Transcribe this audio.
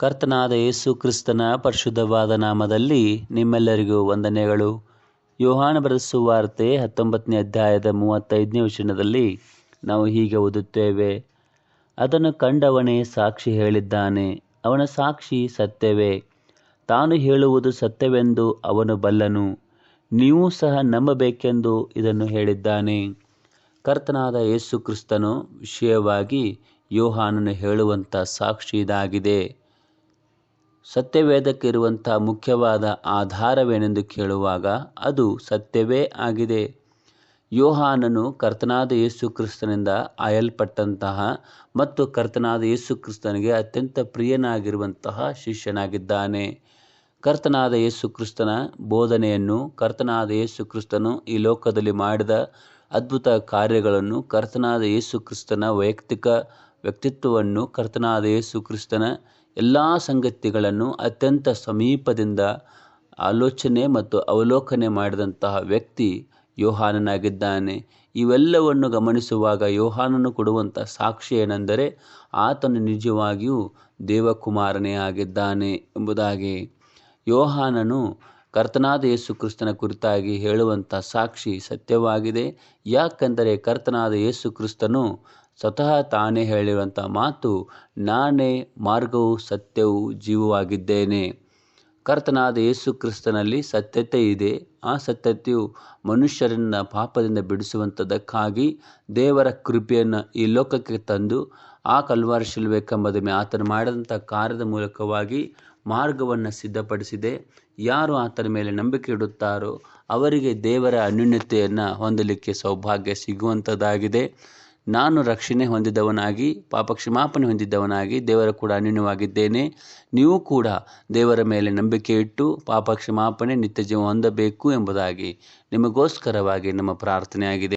ಕರ್ತನಾದ ಯೇಸು ಕ್ರಿಸ್ತನ ಪರಿಶುದ್ಧವಾದ ನಾಮದಲ್ಲಿ ನಿಮ್ಮೆಲ್ಲರಿಗೂ ವಂದನೆಗಳು. ಯೋಹಾನ ಬರೆಸುವಾರ್ತೆ ಹತ್ತೊಂಬತ್ತನೇ ಅಧ್ಯಾಯದ ಮೂವತ್ತೈದನೇ ವಚನದಲ್ಲಿ ನಾವು ಹೀಗೆ ಓದುತ್ತೇವೆ. ಅದನ್ನು ಕಂಡವನೇ ಸಾಕ್ಷಿ ಹೇಳಿದ್ದಾನೆ, ಅವನ ಸಾಕ್ಷಿ ಸತ್ಯವೇ. ತಾನು ಹೇಳುವುದು ಸತ್ಯವೆಂದು ಅವನು ಬಲ್ಲನು, ನೀವು ಸಹ ನಂಬಬೇಕೆಂದು ಇದನ್ನು ಹೇಳಿದ್ದಾನೆ. ಕರ್ತನಾದ ಯೇಸು ಕ್ರಿಸ್ತನು ವಿಷಯವಾಗಿ ಯೋಹಾನನು ಹೇಳುವಂಥ ಸಾಕ್ಷಿ ಇದಾಗಿದೆ. ಸತ್ಯವೇದಕ್ಕಿರುವಂಥ ಮುಖ್ಯವಾದ ಆಧಾರವೇನೆಂದು ಕೇಳುವಾಗ ಅದು ಸತ್ಯವೇ ಆಗಿದೆ. ಯೋಹಾನನು ಕರ್ತನಾದ ಯೇಸು ಕ್ರಿಸ್ತನಿಂದ ಆಯಲ್ಪಟ್ಟಂತಹ ಮತ್ತು ಕರ್ತನಾದ ಯೇಸು ಕ್ರಿಸ್ತನಿಗೆ ಅತ್ಯಂತ ಪ್ರಿಯನಾಗಿರುವಂತಹ ಶಿಷ್ಯನಾಗಿದ್ದಾನೆ. ಕರ್ತನಾದ ಯೇಸು ಕ್ರಿಸ್ತನ ಬೋಧನೆಯನ್ನು, ಕರ್ತನಾದ ಯೇಸು ಕ್ರಿಸ್ತನು ಈ ಲೋಕದಲ್ಲಿ ಮಾಡಿದ ಅದ್ಭುತ ಕಾರ್ಯಗಳನ್ನು, ಕರ್ತನಾದ ಯೇಸು ಕ್ರಿಸ್ತನ ವೈಯಕ್ತಿಕ ವ್ಯಕ್ತಿತ್ವವನ್ನು, ಕರ್ತನಾದ ಯೇಸು ಕ್ರಿಸ್ತನ ಎಲ್ಲ ಸಂಗತಿಗಳನ್ನು ಅತ್ಯಂತ ಸಮೀಪದಿಂದ ಆಲೋಚನೆ ಮತ್ತು ಅವಲೋಕನೆ ಮಾಡಿದಂತಹ ವ್ಯಕ್ತಿ ಯೋಹಾನನಾಗಿದ್ದಾನೆ. ಇವೆಲ್ಲವನ್ನು ಗಮನಿಸುವಾಗ ಯೋಹಾನನು ಕೊಡುವಂಥ ಸಾಕ್ಷಿ ಏನೆಂದರೆ ಆತನು ನಿಜವಾಗಿಯೂ ದೇವಕುಮಾರನೇ ಆಗಿದ್ದಾನೆ ಎಂಬುದಾಗಿ. ಯೋಹಾನನು ಕರ್ತನಾದ ಯೇಸು ಕ್ರಿಸ್ತನ ಕುರಿತಾಗಿ ಹೇಳುವಂಥ ಸಾಕ್ಷಿ ಸತ್ಯವಾಗಿದೆ. ಯಾಕೆಂದರೆ ಕರ್ತನಾದ ಯೇಸು ಕ್ರಿಸ್ತನು ಸ್ವತಃ ತಾನೇ ಹೇಳಿರುವಂಥ ಮಾತು, ನಾನೇ ಮಾರ್ಗವು ಸತ್ಯವು ಜೀವವಾಗಿದ್ದೇನೆ. ಕರ್ತನಾದ ಯೇಸು ಕ್ರಿಸ್ತನಲ್ಲಿ ಸತ್ಯತೆ ಇದೆ. ಆ ಸತ್ಯತೆಯು ಮನುಷ್ಯರನ್ನ ಪಾಪದಿಂದ ಬಿಡಿಸುವಂಥದ್ದಕ್ಕಾಗಿ ದೇವರ ಕೃಪೆಯನ್ನು ಈ ಲೋಕಕ್ಕೆ ತಂದು, ಆ ಕಲ್ವಾರ ಶಿಲ್ವೆ ಮೇಲೆ ಆತನು ಮಾಡಿದಂಥ ಕಾರ್ಯದ ಮೂಲಕವಾಗಿ ಮಾರ್ಗವನ್ನು ಸಿದ್ಧಪಡಿಸಿದೆ. ಯಾರು ಆತನ ಮೇಲೆ ನಂಬಿಕೆ ಇಡುತ್ತಾರೋ ಅವರಿಗೆ ದೇವರ ಅನ್ಯೂನ್ಯತೆಯನ್ನು ಹೊಂದಲಿಕ್ಕೆ ಸೌಭಾಗ್ಯ ಸಿಗುವಂಥದ್ದಾಗಿದೆ. ನಾನು ರಕ್ಷಣೆ ಹೊಂದಿದವನಾಗಿ ಪಾಪ ಕ್ಷಮಾಪಣೆ ಹೊಂದಿದ್ದವನಾಗಿ ದೇವರ ಕೂಡ ಅನ್ಯೂನ್ಯವಾಗಿದ್ದೇನೆ ನೀವು ಕೂಡ ದೇವರ ಮೇಲೆ ನಂಬಿಕೆ ಇಟ್ಟು ಪಾಪ ಕ್ಷಮಾಪಣೆ ನಿತ್ಯ ಜೀವ ಹೊಂದಬೇಕು ಎಂಬುದಾಗಿ ನಿಮಗೋಸ್ಕರವಾಗಿ ನಮ್ಮ ಪ್ರಾರ್ಥನೆಯಾಗಿದೆ.